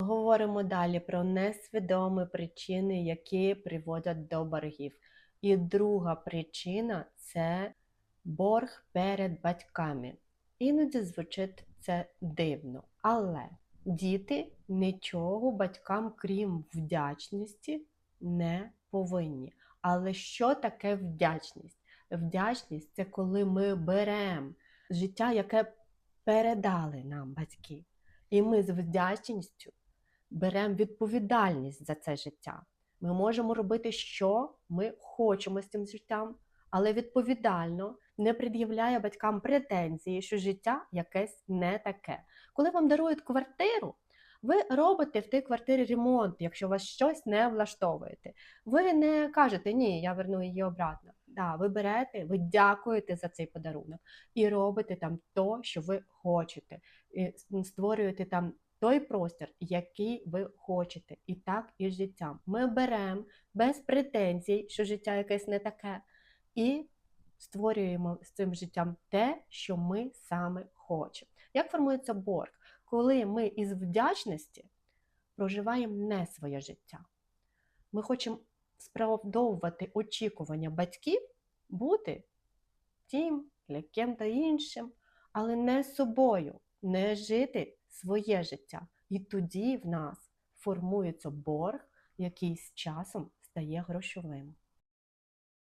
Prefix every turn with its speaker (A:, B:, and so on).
A: Говоримо далі про несвідомі причини, які приводять до боргів. І друга причина це борг перед батьками. Іноді звучить це дивно, але діти нічого батькам, крім вдячності, не повинні. Але що таке вдячність? Вдячність це коли ми беремо життя, яке передали нам батьки. І ми з вдячністю беремо відповідальність за це життя. Ми можемо робити, що ми хочемо з цим життям, але відповідально не пред'являє батькам претензії, що життя якесь не таке. Коли вам дарують квартиру, ви робите в тій квартирі ремонт, якщо вас щось не влаштовуєте. Ви не кажете ні, я верну її обратно. Да, ви берете, ви дякуєте за цей подарунок і робите там то, що ви хочете, і створюєте там той простір, який ви хочете, і так і з життям. Ми беремо без претензій, що життя якесь не таке, і створюємо з цим життям те, що ми саме хочемо. Як формується борг? Коли ми із вдячності проживаємо не своє життя. Ми хочемо справдовувати очікування батьків бути тим, для ким-то іншим, але не собою, не жити своє життя. І тоді в нас формується борг, який з часом стає грошовим.